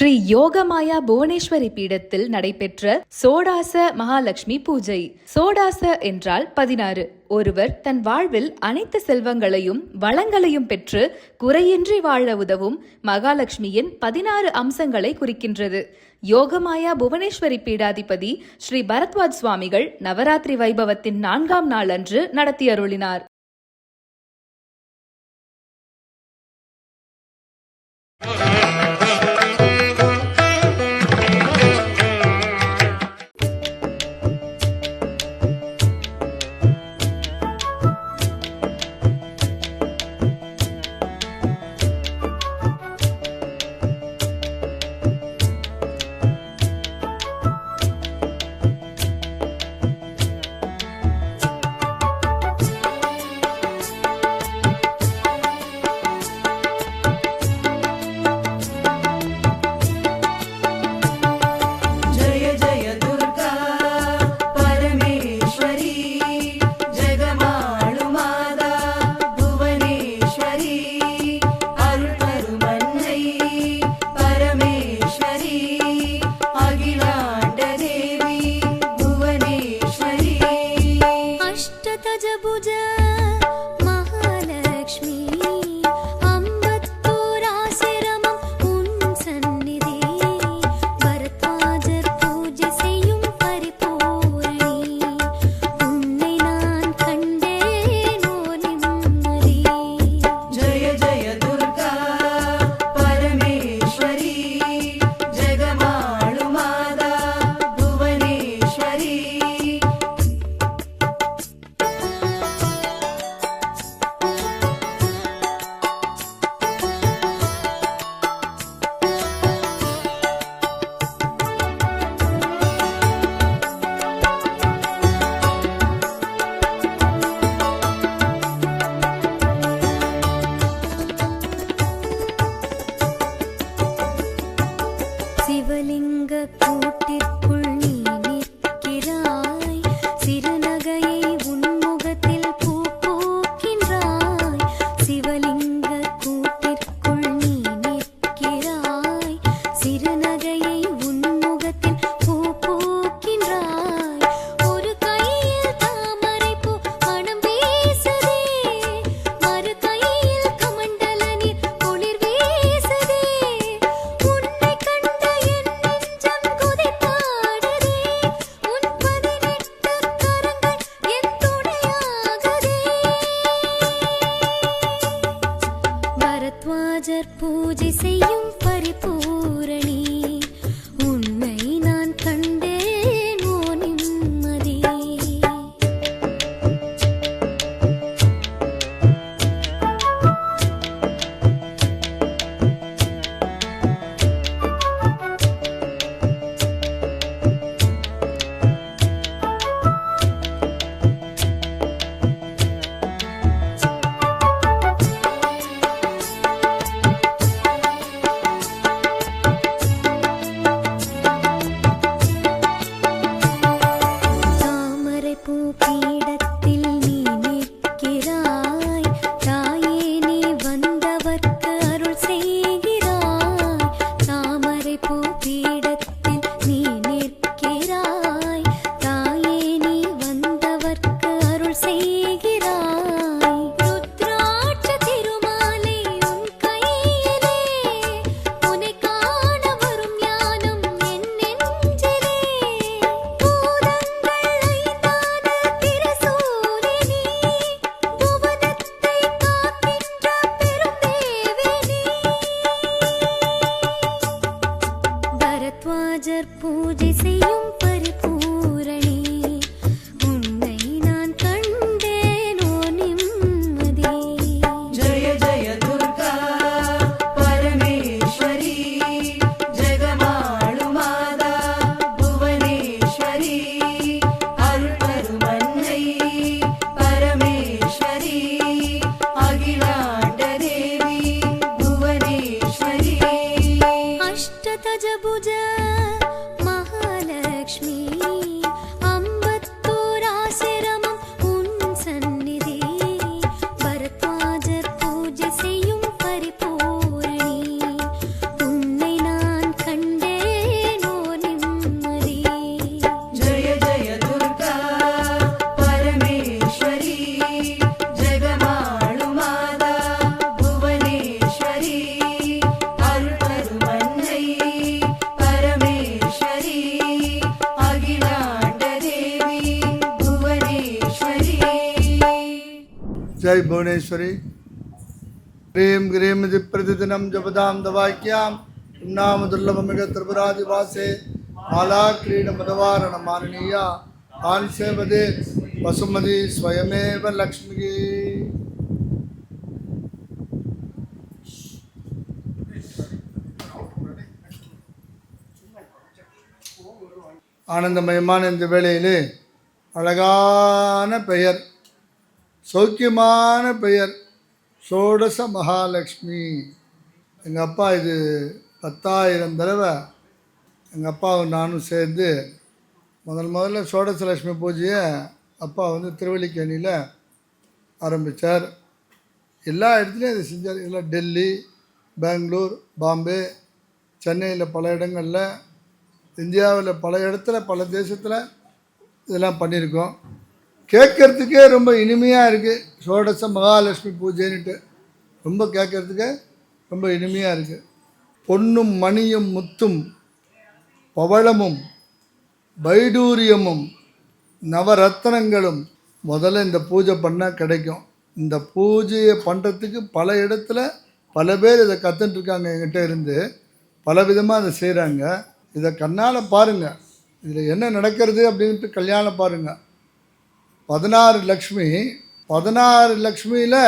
ஸ்ரீ யோகமாயா புவனேஸ்வரி பீடத்தில் நடைபெற்ற சோடாச மகாலட்சுமி பூஜை. சோடாச என்றால் பதினாறு. ஒருவர் தன் வாழ்வில் அனைத்து செல்வங்களையும் வளங்களையும் பெற்று குறையின்றி வாழ உதவும் மகாலட்சுமியின் பதினாறு அம்சங்களை குறிக்கின்றது. யோகமாயா புவனேஸ்வரி பீடாதிபதி ஸ்ரீ பரத்வாஜ் சுவாமிகள் நவராத்திரி வைபவத்தின் நான்காம் நாள் அன்று நடத்தியருளினார். சிறு भुवनेश्वरी ह्रीं ग्रीं इति प्रतिदिनं जपदां दवाक्यां किं नाम दुर्लभमिग त्रिपुरादिवासे मालाक्रीडमदवारण माननीया तान् सेवदे वसुमती स्वयमेव लक्ष्मी ஆனந்தமயமான இந்த வேளையிலே அழகான பெயர் சௌக்கியமான பெயர். சோடச மகாலட்சுமி. எங்கள் அப்பா இது பத்தாயிரம் தடவை எங்கள் அப்பாவும் நானும் சேர்ந்து முதல் முதல்ல சோடசலட்சுமி பூஜையை அப்பா வந்து திருவள்ளிக்கேணியில் ஆரம்பித்தார் எல்லா இடத்துலையும் இதை செஞ்சார். எல்லாம் டெல்லி பெங்களூர் பாம்பே சென்னையில் பல இடங்களில் இந்தியாவில் பல இடத்துல பல தேசத்தில் இதெல்லாம் பண்ணியிருக்கோம். கேட்கறதுக்கே ரொம்ப இனிமையாக இருக்குது ஷோடச மகாலட்சுமி பூஜைன்னுட்டு ரொம்ப கேட்கறதுக்கே ரொம்ப இனிமையாக இருக்குது பொன்னும் மணியும் முத்தும் பவளமும் வைடூரியமும் நவரத்னங்களும் முதல்ல இந்த பூஜை பண்ணால் கிடைக்கும். இந்த பூஜையை பண்ணுறதுக்கு பல இடத்துல பல பேர் இதை கற்றுட்டுருக்காங்க என்கிட்ட இருந்து. பல விதமாக அதை செய்கிறாங்க இதை கண்ணால் பாருங்கள் இதில் என்ன நடக்கிறது அப்படின்ட்டு கல்யாணம் பாருங்கள் பதினாறு லக்ஷ்மி பதினாறு லக்ஷ்மியில்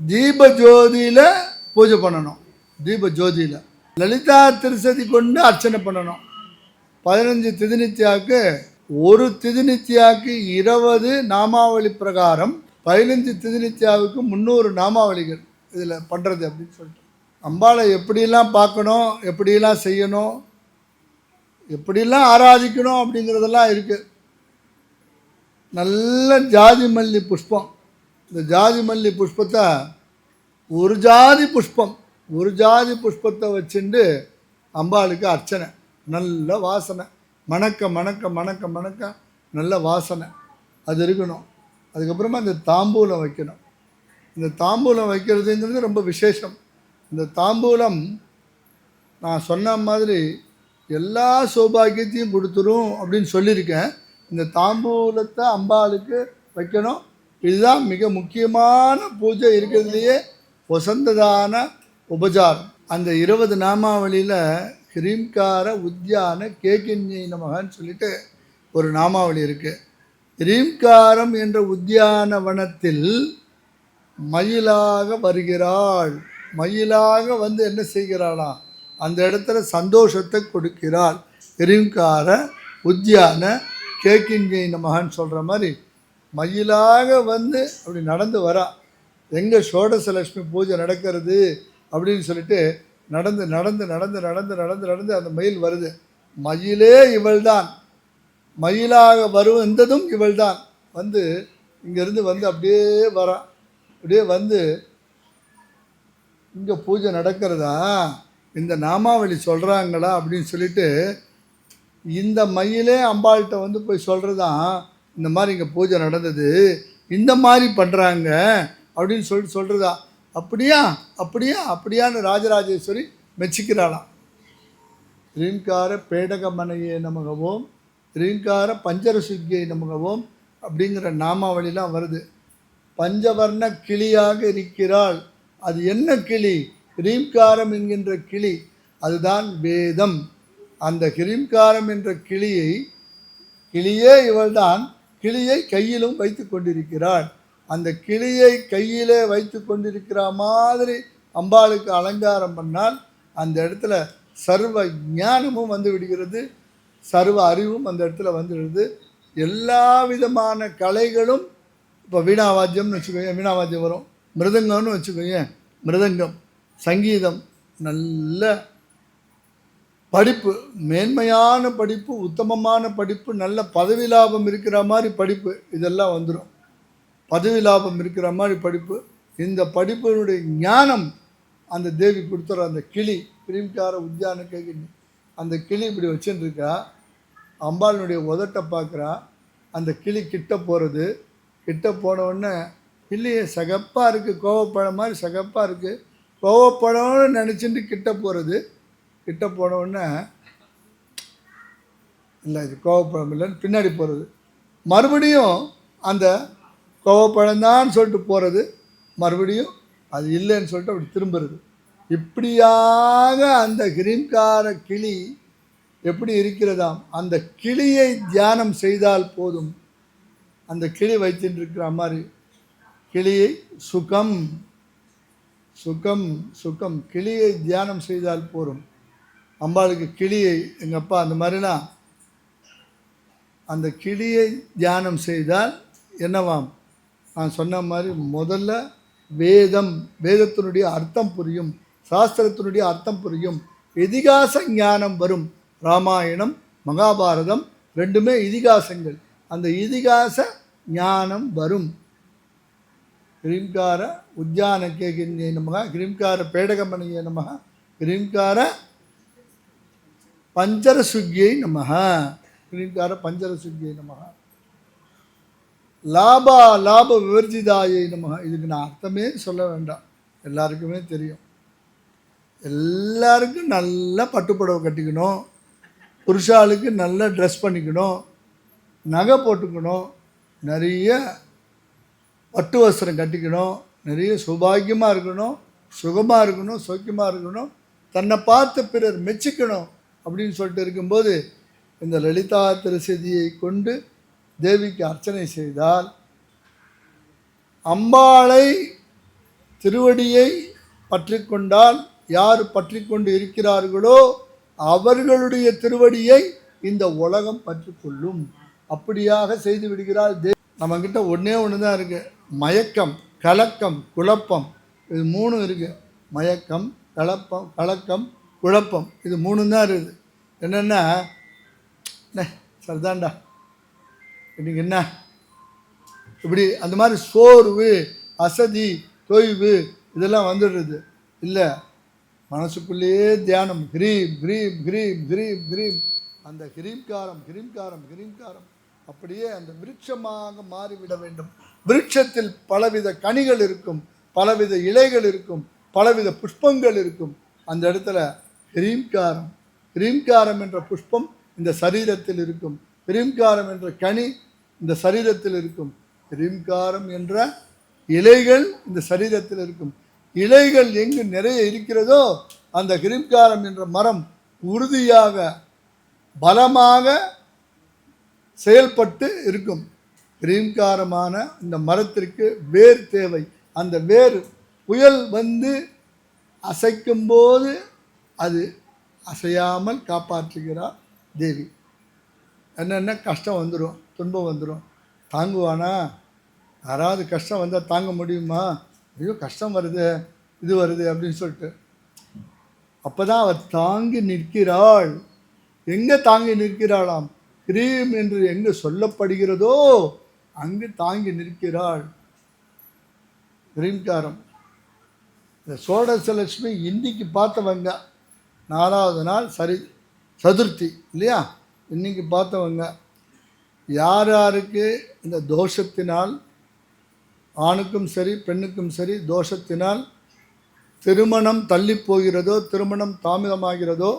தீப ஜோதியில் பூஜை பண்ணணும். தீப ஜோதியில் லலிதா திருசதி கொண்டு அர்ச்சனை பண்ணணும். பதினஞ்சு திதிநித்யாவுக்கு ஒரு திதிநித்தியாவுக்கு இருபது நாமாவளி பிரகாரம் பதினஞ்சு திதிநித்தியாவுக்கு முந்நூறு நாமாவளிகள் இதில் பண்ணுறது அப்படின்னு சொல்லிட்டு. அம்பாளை எப்படிலாம் பார்க்கணும் எப்படியெல்லாம் செய்யணும் எப்படிலாம் ஆராதிக்கணும் அப்படிங்கிறதெல்லாம் இருக்குது நல்ல ஜாதி மல்லி புஷ்பம். இந்த ஜாதி மல்லி புஷ்பத்தை ஒரு ஜாதி புஷ்பம் ஒரு ஜாதி புஷ்பத்தை வச்சுண்டு அம்பாளுக்கு அர்ச்சனை. நல்ல வாசனை. மணக்க மணக்க மணக்க மணக்க நல்ல வாசனை. அது இருக்கணும். அதுக்கப்புறமா இந்த தாம்பூலம் வைக்கணும். இந்த தாம்பூலம் வைக்கிறதுங்கிறது ரொம்ப விசேஷம். இந்த தாம்பூலம் நான் சொன்ன மாதிரி எல்லா சௌபாகியத்தையும் கொடுத்துரும் அப்படின்னு சொல்லியிருக்கேன். இந்த தாம்பூலத்தை அம்பாளுக்கு வைக்கணும். இதுதான் மிக முக்கியமான பூஜை இருக்கிறதுலையே வசந்ததான உபஜாரம் அந்த இருபது நாமாவளியில் ஹிரீம்கார உத்தியான கேக்கின்யை நமகன்னு சொல்லிட்டு ஒரு நாமாவளி இருக்குது ஹிரீம்காரம் என்ற உத்தியான வனத்தில் மயிலாக வருகிறாள். மயிலாக வந்து என்ன செய்கிறாளா? அந்த இடத்துல சந்தோஷத்தை கொடுக்கிறாள். ஹிரீம்கார உத்தியான கேக்கின்கை மகன் சொல்கிற மாதிரி. மயிலாக வந்து அப்படி நடந்து வரா. எங்கே சோடசலட்சுமி பூஜை நடக்கிறது அப்படின்னு சொல்லிட்டு நடந்து நடந்து நடந்து நடந்து நடந்து நடந்து அந்த மயில் வருது. மயிலே இவள்தான். மயிலாக வருவந்ததும் இவள்தான். வந்து இங்கேருந்து வந்து அப்படியே வரா. அப்படியே வந்து இங்கே பூஜை நடக்கிறதா? இந்த நாமாவளி சொல்கிறாங்களா அப்படின்னு சொல்லிட்டு இந்த மயிலே அம்பாள்கிட்ட வந்து போய் சொல்கிறதான் இந்த மாதிரி இங்கே பூஜை நடந்தது இந்த மாதிரி பண்ணுறாங்க அப்படின்னு சொல்லிட்டு சொல்கிறதா அப்படியா? அப்படியா? அப்படியான்னு ராஜராஜேஸ்வரி மெச்சிக்கிறாளாம். ரீங்கார பேடகமனையே நமகவும் ரீங்கார பஞ்சரசுக்கியை நமகவும் அப்படிங்கிற நாமாவளிலாம் வருது. பஞ்சவர்ண கிளியாக இருக்கிறாள். அது என்ன கிளி? ரீம்காரம் என்கின்ற கிளி. அதுதான் வேதம். அந்த ஹிரீம்காரம் என்ற கிளியை கிளியே இவள்தான் கிளியை கையிலும் வைத்து கொண்டிருக்கிறாள். அந்த கிளியை கையிலே வைத்து கொண்டிருக்கிற மாதிரி அம்பாளுக்கு அலங்காரம் பண்ணால் அந்த இடத்துல சர்வ ஞானமும் வந்து விடுகிறது. சர்வ அறிவும் அந்த இடத்துல வந்துடுது எல்லா விதமான கலைகளும் இப்போ வீணாவாத்தியம்னு வச்சுக்கோங்க வீணாவாத்தியம் வரும். மிருதங்கம்னு வச்சுக்கோங்க மிருதங்கம் சங்கீதம் நல்ல படிப்பு மேன்மையான படிப்பு உத்தமமான படிப்பு நல்ல பதவி லாபம் இருக்கிற மாதிரி படிப்பு இதெல்லாம் வந்துடும் பதவி லாபம் இருக்கிற மாதிரி படிப்பு. இந்த படிப்பினுடைய ஞானம் அந்த தேவி கொடுத்துற அந்த கிளி பிரிம்கார உத்தியான கேட்குது அந்த கிளி இப்படி வச்சுட்டு அம்பாளினுடைய அம்பாளுடைய உதட்டை பார்க்குறா அந்த கிளி கிட்ட போகிறது கிட்ட போன உடனே இல்லையே சகப்பாக இருக்குது கோவப்பழம் மாதிரி சகப்பாக இருக்குது கோவப்பழம்னு நினச்சிட்டு கிட்ட போகிறது கிட்ட போன உடனே இல்லை இது கோவப்பழம் இல்லைன்னு பின்னாடி போகிறது மறுபடியும் அந்த கோவப்பழம்தான் சொல்லிட்டு போகிறது மறுபடியும் அது இல்லைன்னு சொல்லிட்டு அப்படி திரும்புறது. இப்படியாக அந்த கிரீன்கார கிளி எப்படி இருக்கிறதாம்? அந்த கிளியை தியானம் செய்தால் போதும். அந்த கிளி வைத்துட்டு இருக்கிற மாதிரி கிளியை சுகம் சுகம் சுகம் கிளியை தியானம் செய்தால் போதும். அம்பாளுக்கு கிளியை எங்கள் அப்பா அந்த மாதிரிலாம் அந்த கிளியை தியானம் செய்தால் என்னவாம்? நான் சொன்ன மாதிரி முதல்ல வேதம் வேதத்தினுடைய அர்த்தம் புரியும் சாஸ்திரத்தினுடைய அர்த்தம் புரியும் இதிகாச ஞானம் வரும். ராமாயணம் மகாபாரதம் ரெண்டுமே இதிகாசங்கள். அந்த இதிகாச ஞானம் வரும். கிரீம்கார உத்தியான கேகின்யே நமக கிரீம்கார பேடகமணியே நமக கிரீம்கார பஞ்சர சுக்கியை நமக பஞ்சர ஸ்வீக்கியை நமக லாபா லாப விவர்ஜிதாயை நமக இதுக்கு நான் அர்த்தமே சொல்ல வேண்டாம். எல்லாருக்குமே தெரியும். எல்லாருக்கும் நல்லா பட்டுப்புடவை கட்டிக்கணும். புருஷாளுக்கு நல்லா ட்ரெஸ் பண்ணிக்கணும். நகை போட்டுக்கணும். நிறைய பட்டு வஸ்திரம் கட்டிக்கணும். நிறைய சுபாகியமாக இருக்கணும். சுகமாக இருக்கணும். சௌக்கியமாக இருக்கணும். தன்னை பார்த்து பிறர் மெச்சிக்கணும். அப்படின்னு சொல்லிட்டு இருக்கும்போது இந்த லலிதா திருசதியை கொண்டு தேவிக்கு அர்ச்சனை செய்தால் அம்பாளை திருவடியை பற்றி கொண்டால் யார் பற்றி கொண்டு இருக்கிறார்களோ அவர்களுடைய திருவடியை இந்த உலகம் பற்றி கொள்ளும் அப்படியாக செய்து விடுகிறாள் தே நம்மக்கிட்ட ஒன்றே ஒன்று தான் இருக்குது மயக்கம் கலக்கம் குழப்பம். இது மூணும் இருக்குது மயக்கம் கலப்பம் கலக்கம் குழப்பம். இது மூணு தான் இருக்குது. என்னென்னா சரிதான்டா. இன்னைக்கு என்ன? இப்படி அந்த மாதிரி சோர்வு அசதி தொய்வு இதெல்லாம் வந்துடுறது இல்லை மனசுக்குள்ளேயே தியானம் கிரீம் கிரீம் கிரீம் கிரீம் கிரீம். அந்த கிரீம்காரம் கிரீம்காரம் கிரீம்காரம் அப்படியே அந்த விருட்சமாக மாறிவிட வேண்டும். விருட்சத்தில் பலவித கனிகள் இருக்கும் பலவித இலைகள் இருக்கும் பலவித புஷ்பங்கள் இருக்கும். அந்த இடத்துல ரீம்காரம் ரீம்காரம் என்ற புஷ்பம் இந்த சரீரத்தில் இருக்கும். ரீம்காரம் என்ற கனி இந்த சரீரத்தில் இருக்கும். ரீம்காரம் என்ற இலைகள் இந்த சரீரத்தில் இருக்கும். இலைகள் எங்கு நிறைய இருக்கிறதோ அந்த கிரீம்காரம் என்ற மரம் உறுதியாக பலமாக செயல்பட்டு இருக்கும். கிரீம்காரமான இந்த மரத்திற்கு வேர் தேவை. அந்த வேர் புயல் வந்து அசைக்கும்போது அது அசையாமல் காப்பாற்றுகிறார் தேவி. என்னென்ன கஷ்டம் வந்துடும் துன்பம் வந்துடும் தாங்குவானா? யாராவது கஷ்டம் வந்தால் தாங்க முடியுமா? ஐயோ கஷ்டம் வருது இது வருது அப்படின்னு சொல்லிட்டு. அப்போ தான் அவர் தாங்கி நிற்கிறாள். எங்கே தாங்கி நிற்கிறாளாம்? கிரீம் என்று எங்கு சொல்லப்படுகிறதோ அங்கு தாங்கி நிற்கிறாள். கிரீம்காரம் இந்த சோடசலட்சுமி இன்றைக்கு பார்த்தவங்க நாலாவது நாள் சரி சதுர்த்தி இல்லையா? இன்னைக்கு பார்த்தவங்க யார் யாருக்கு இந்த தோஷத்தினால் ஆணுக்கும் சரி பெண்ணுக்கும் சரி தோஷத்தினால் திருமணம் தள்ளி போகிறதோ திருமணம் தாமதமாகிறதோ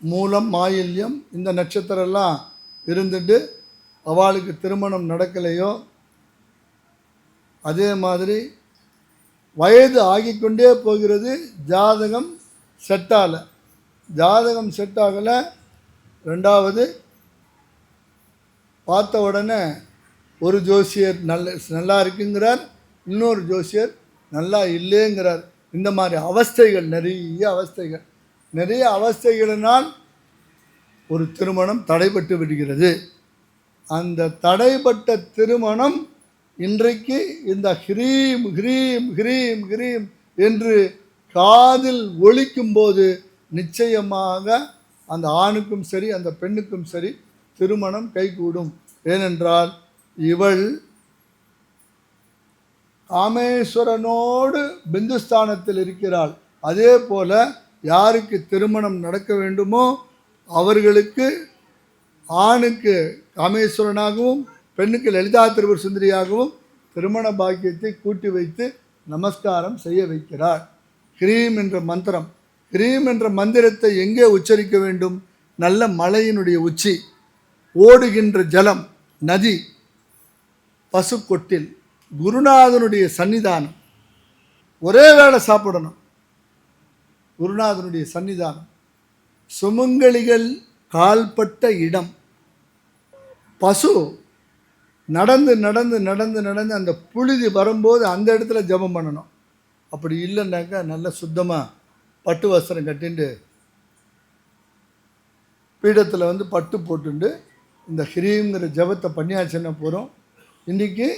மூலம் மாயில்யம் இந்த நட்சத்திரம்லாம் இருந்துட்டு அவளுக்கு திருமணம் நடக்கலையோ அதே மாதிரி வயது ஆகிக்கொண்டே போகிறது ஜாதகம் செட் ஆகலை ஜாதகம் செட் ஆகலை ரெண்டாவது பார்த்த உடனே ஒரு ஜோசியர் நல்ல நல்லா இருக்குங்கிறார். இன்னொரு ஜோசியர் நல்லா இல்லைங்கிறார். இந்த மாதிரி அவஸ்தைகள் நிறைய அவஸ்தைகள். நிறைய அவஸ்தைகளினால் ஒரு திருமணம் தடைபட்டு விடுகிறது. அந்த தடைப்பட்ட திருமணம் இன்றைக்கு இந்த ஹ்ரீம் ஹ்ரீம் ஹ்ரீம் ஹ்ரீம் என்று காதில் ஒழிக்கும் போது நிச்சயமாக அந்த ஆணுக்கும் சரி அந்த பெண்ணுக்கும் சரி திருமணம் கைகூடும். ஏனென்றால் இவள் காமேஸ்வரனோடு பிந்துஸ்தானத்தில் இருக்கிறாள். அதே போல யாருக்கு திருமணம் நடக்க வேண்டுமோ அவர்களுக்கு ஆணுக்கு காமேஸ்வரனாகவும் பெண்ணுக்கு லலிதா திருவர் சுந்தரியாகவும் திருமண பாக்கியத்தை கூட்டி வைத்து நமஸ்காரம் செய்ய வைக்கிறார். கிரீம் என்ற மந்திரம். கிரீம் என்ற மந்திரத்தை எங்கே உச்சரிக்க வேண்டும்? நல்ல மலையினுடைய உச்சி ஓடுகின்ற ஜலம் நதி பசுக்கொட்டில் குருநாதனுடைய சன்னிதானம். ஒரே வேளை சாப்பிடணும். குருநாதனுடைய சன்னிதானம். சுமங்கலிகள் கால்பட்ட இடம். பசு நடந்து நடந்து நடந்து நடந்து அந்த புழுதி வரும்போது அந்த இடத்துல ஜெபம் பண்ணணும். அப்படி இல்லைன்னாக்கா நல்ல சுத்தமாக பட்டு வஸ்திரம் கட்டிண்டு பீடத்தில் வந்து பட்டு போட்டுண்டு இந்த ஹிரீங்கிற ஜபத்தை பண்ணியாச்சுன்னா போகிறோம் இன்றைக்கி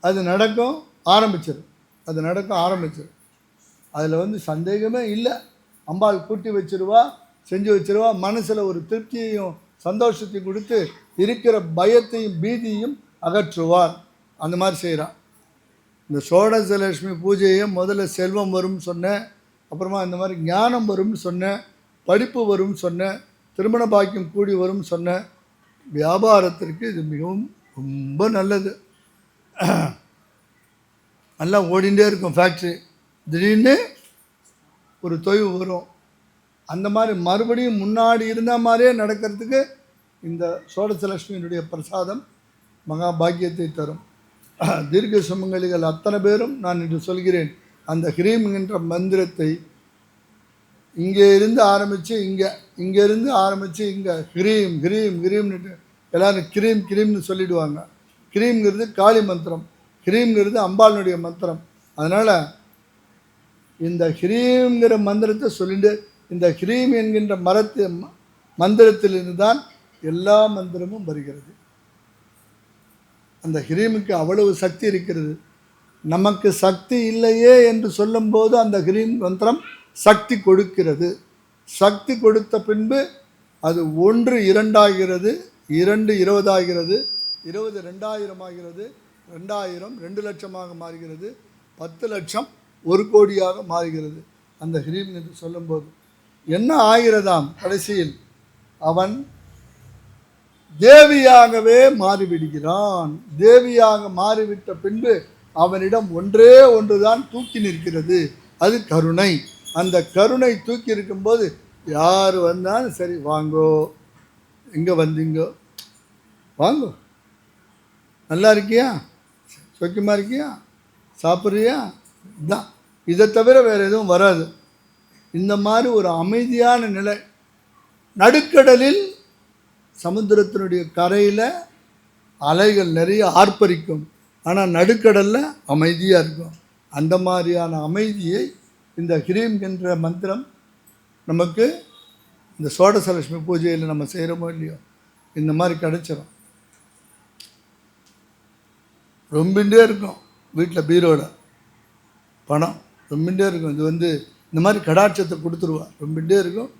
அது நடக்கும் ஆரம்பிச்சிடும் அது நடக்கும் ஆரம்பிச்சிடும் அதில் வந்து சந்தேகமே இல்லை. அம்பாள் கூட்டி வச்சிருவா செஞ்சு வச்சிருவா. மனசில் ஒரு திருப்தியையும் சந்தோஷத்தையும் கொடுத்து இருக்கிற பயத்தையும் பீதியும் அகற்றுவார் அந்த மாதிரி செய்கிறான் இந்த சோடசலட்சுமி பூஜையை முதல்ல செல்வம் வரும்னு சொன்னேன் அப்புறமா இந்த மாதிரி ஞானம் வரும்னு சொன்னேன் படிப்பு வரும்னு சொன்னேன் திருமண பாக்கியம் கூடி வரும்னு சொன்னேன் வியாபாரத்திற்கு இது மிகவும் ரொம்ப நல்லது. நல்லா ஓடிண்டே இருக்கும் ஃபேக்ட்ரி திடீர்னு ஒரு தொய்வு வரும். அந்த மாதிரி மறுபடியும் முன்னாடி இருந்த மாதிரியே நடக்கிறதுக்கு இந்த சோடசலட்சுமியினுடைய பிரசாதம் மகா பாக்கியத்தை தரும். தீர்க்க சுமங்கலிகள் அத்தனை பேரும் நான் இன்று சொல்கிறேன். அந்த ஹ்ரீம் என்ற மந்திரத்தை இங்கே இருந்து ஆரம்பித்து இங்கே இங்கே இருந்து ஆரம்பித்து இங்கே ஹ்ரீம் ஹ்ரீம் ஹ்ரீம்னுட்டு எல்லோரும் கிரீம் கிரீம்னு சொல்லிடுவாங்க. கிரீம்ங்கிறது காளி மந்திரம் ஹ்ரீம்ங்கிறது அம்பாளுடைய மந்திரம். அதனால் இந்த ஹ்ரீம்ங்கிற மந்திரத்தை சொல்லிட்டு இந்த ஹ்ரீம் என்கின்ற மரத்து ம- மந்திரத்திலிருந்து தான் எல்லா மந்திரமும் வருகிறது. அந்த ஹிரீமுக்கு அவ்வளவு சக்தி இருக்கிறது. நமக்கு சக்தி இல்லையே என்று சொல்லும்போது அந்த ஹிரீம் மந்திரம் சக்தி கொடுக்கிறது. சக்தி கொடுத்த பின்பு அது ஒன்று இரண்டாகிறது இரண்டு இருபதாகிறது இருபது ரெண்டாயிரம் ஆகிறது ரெண்டாயிரம் ரெண்டு லட்சமாக மாறுகிறது பத்து லட்சம் ஒரு கோடியாக மாறுகிறது. அந்த ஹிரீம் என்று சொல்லும்போது என்ன ஆகிறதாம் கடைசியில்? அவன் தேவியாகவே மாறிவிடுகிறான். தேவியாக மாறிவிட்ட பின்பு அவனிடம் ஒன்றே ஒன்றுதான் தூக்கி நிற்கிறது. அது கருணை. அந்த கருணை தூக்கி இருக்கும்போது யார் வந்தாலும் சரி வாங்கோ. எங்கே வந்தீங்கோ? வாங்கோ. நல்லா இருக்கியா? சொக்கியமாக இருக்கியா? சாப்பிட்றியா? இதான். இதை தவிர வேறு எதுவும் வராது. இந்த மாதிரி ஒரு அமைதியான நிலை. நடுக்கடலில் சமுத்திரத்தினுடைய கரையில் அலைகள் நிறைய ஆர்ப்பரிக்கும். ஆனால் நடுக்கடலில் அமைதியாக இருக்கும். அந்த மாதிரியான அமைதியை இந்த ஹிரீம் என்ற மந்திரம் நமக்கு இந்த சோடசலட்சுமி பூஜையில் நம்ம செய்கிறோமோ இல்லையோ? இந்த மாதிரி கிடச்சிரும். ரொம்பிண்டே இருக்கும் வீட்டில் பீரோவில் பணம் ரொம்பிண்டே இருக்கும். இது வந்து இந்த மாதிரி கடாட்சத்தை கொடுத்துருவா. ரொம்பிண்டே இருக்கும்.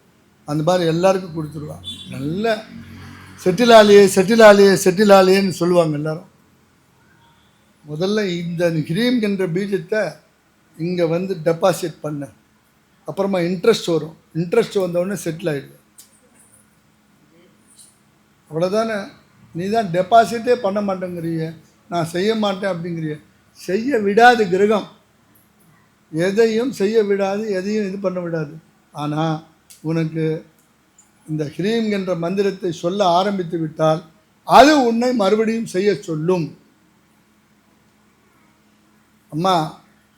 அந்த மாதிரி எல்லாருக்கும் கொடுத்துருவா. நல்ல செட்டில் ஆலியே செட்டில் ஆலியே செட்டில் ஆலியேன்னு சொல்லுவாங்க எல்லாரும். முதல்ல இந்த ஹிரீம் என்ற பீஜத்தை இங்கே வந்து டெபாசிட் பண்ண. அப்புறமா இன்ட்ரெஸ்ட் வரும். இன்ட்ரெஸ்ட் வந்தவுடனே செட்டில் ஆகிடுவேன் அவ்வளோதானே நீ தான் டெபாசிட்டே பண்ண மாட்டேங்கிறிய. நான் செய்ய மாட்டேன் அப்படிங்கிறிய. செய்ய விடாது கிரகம். எதையும் செய்ய விடாது எதையும் இது பண்ண விடாது. ஆனால் உனக்கு இந்த ஹ்ரீம் என்ற மந்திரத்தை சொல்ல ஆரம்பித்து விட்டால் அது உன்னை மறுபடியும் செய்ய சொல்லும். அம்மா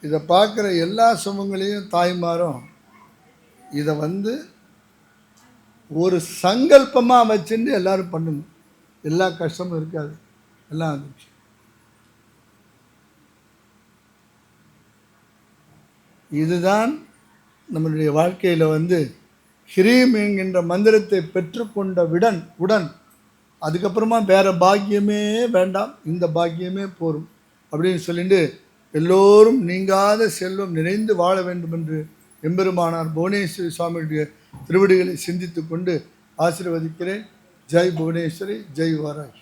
இதை பார்க்குற எல்லா சுமங்களையும் தாய்மாரும் இதை வந்து ஒரு சங்கல்பமாக வச்சுட்டு எல்லோரும் பண்ணணும் எல்லா கஷ்டமும் இருக்காது. எல்லாம் வந்துச்சு இதுதான் நம்மளுடைய வாழ்க்கையில் வந்து ஹிரீம் என்கின்ற மந்திரத்தை பெற்றுக்கொண்ட விடன் உடன் அதுக்கப்புறமா வேற பாக்கியமே வேண்டாம் இந்த பாக்கியமே போரும் அப்படின்னு சொல்லிட்டு எல்லோரும் நீங்காத செல்வம் நிறைந்து வாழ வேண்டும் என்று எம்பெருமானார் புவனேஸ்வரி சுவாமியுடைய திருவடிகளை சிந்தித்து கொண்டு ஆசீர்வதிக்கிறேன். ஜெய் புவனேஸ்வரி ஜெய் வாராகி